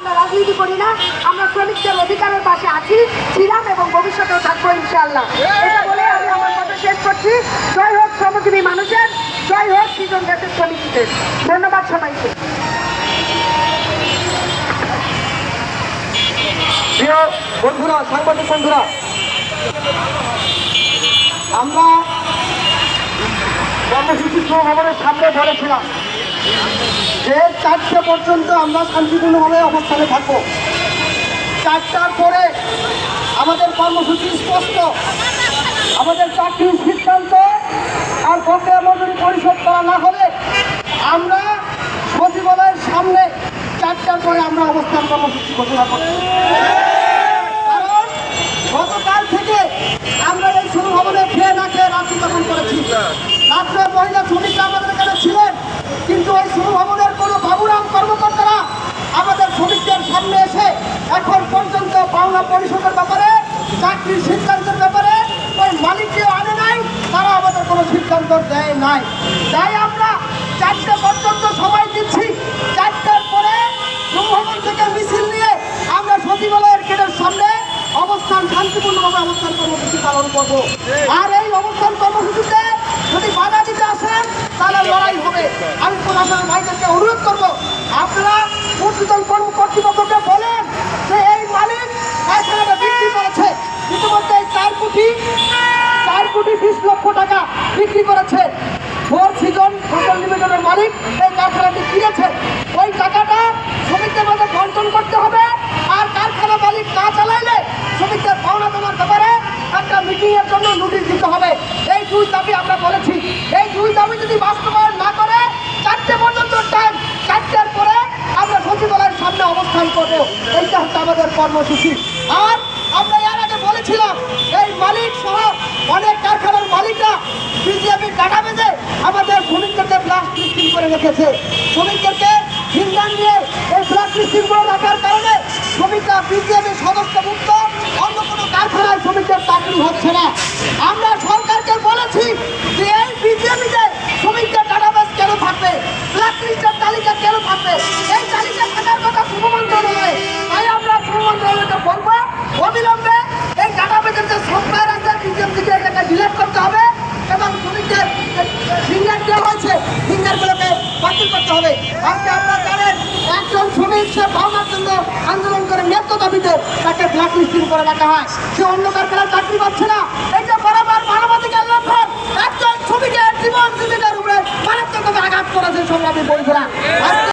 আমরা রাজনীতি করি না, আমরা শ্রমিকদের অধিকারের পাশে আছি, ছিলাম এবং ভবিষ্যতেও থাকব ইনশাআল্লাহ। এটা বলে আমি আমার কথা শেষ করছি। জয় হোক শ্রমজীবী মানুষের, জয় হোক সৃজন দেশের শ্রমিকদের। ধন্যবাদ সবাইকে। বন্ধুরা, সাংবাদিক বন্ধুরা, আমরা কর্মসূচি ভবনের সামনে বলেছিলাম যে চারটে পর্যন্ত আমরা শান্তিপূর্ণভাবে অবস্থানে থাকব। চারটার পরে আমাদের কর্মসূচি স্পষ্ট। আমাদের চাকরির সিদ্ধান্ত আর বকেয়া মজুরি পরিশোধ করা না হলে আমরা সচিবালয়ের সামনে চারটার পরে আমরা অবস্থান কর্মসূচি ঘোষণা করছি কারণ গতকাল থেকে আমরা এই শুরু ভবনে খেয়ে না খেয়ে রাত্রি যাপন করেছি রাত্রে মহিলা শ্রমিকরা আমাদের এখানে ছিলেন কিন্তু ওই শুরু ভবনের কোনো বাবুরাম কর্মকর্তারা আমাদের শ্রমিকদের সামনে এসে এখন পর্যন্ত পাওনা পরিশোধের ব্যাপারে, চাকরির সিদ্ধান্তের ব্যাপারে ওই মালিককে আনে নাই, তারা আমাদের কোনো সিদ্ধান্ত দেয় নাই। তাই আমরা চারটে পর্যন্ত সময় দিচ্ছি। চারটার পরে শুরু থেকে মিছিল নিয়ে আমরা সচিবালয়ের গেটের সামনে অবস্থান, শান্তিপূর্ণভাবে অবস্থান কর্মসূচি পালন করব। আর এই অবস্থান কর্মসূচিতে যদি বাধা দিতে আসেন, তাহলে লড়াই হবে। আমি প্রশাসনের ভাইদেরকে অনুরোধ করব, আপনারা কর্তৃপক্ষকে বলেন যে এই মালিক কারখানাটা বিক্রি করেছে ইতিমধ্যে এই চার কোটি চার কোটি বিশ লক্ষ টাকা বিক্রি করেছে। ফোর সিজন হোটেল লিমিটেডের মালিক এই কারখানাটি কিনেছে। ওই টাকাটা শ্রমিকদের মধ্যে বন্টন করতে হবে আর কারখানা মালিক না চালাইলে শ্রমিকদের পাওনা দেওয়ার ব্যাপারে একটা মিটিং এর জন্য নোটিশ দিতে হবে। এই দুই দাবি আমরা বলেছি। এই দুই দাবি যদি বাস্তবায়ন না করে, চারটে পর্যন্ত টাইম চারটের পরে আমরা সচিবালয়ের সামনে অবস্থান করব। এইটা হচ্ছে আমাদের কর্মসূচি। আর আমরা এর আগে বলেছিলাম মালিক সহ অনেক কারখানার মালিকরা বিজেপির টাকা বেঁধে আমাদের শ্রমিকদেরকে ব্লাস্ট লিস্টিং করে রেখেছে। শ্রমিকদেরকে হিন্দান দিয়ে এই ব্লাস্ট লিস্টিং করে রাখার কারণে শ্রমিকরা বিজেপির সদস্য মুক্ত অন্য কোনো কারখানায় শ্রমিকদের চাকরি হচ্ছে না। আমরা সরকারকে বলেছি যে এই বিজেপিতে শ্রমিকদের ডাটাবেস কেন থাকবে ব্ল্যাক লিস্টের তালিকা কেন থাকবে এই তালিকা থাকার কথা শুভমন্ত্রণালয় তাই আমরা শুভমন্ত্রণালয়কে বলব অবিলম্বে এই ডাটাবেসের যে সফটওয়্যার আছে বিজেপিকে এটাকে ডিলেট করতে হবে এবং শ্রমিকদের ফিঙ্গার দেওয়া হয়েছে ফিঙ্গারগুলোকে বাতিল করতে হবে। আজকে আপনারা জানেন, একজন শ্রমিক, সে পাওনার জন্য আন্দোলন করে ন্যায্য দাবিতে তাকে ব্ল্যাক লিস্টিং করে রাখা হয়। সে অন্য কারখানায় চাকরি পাচ্ছে না। এটা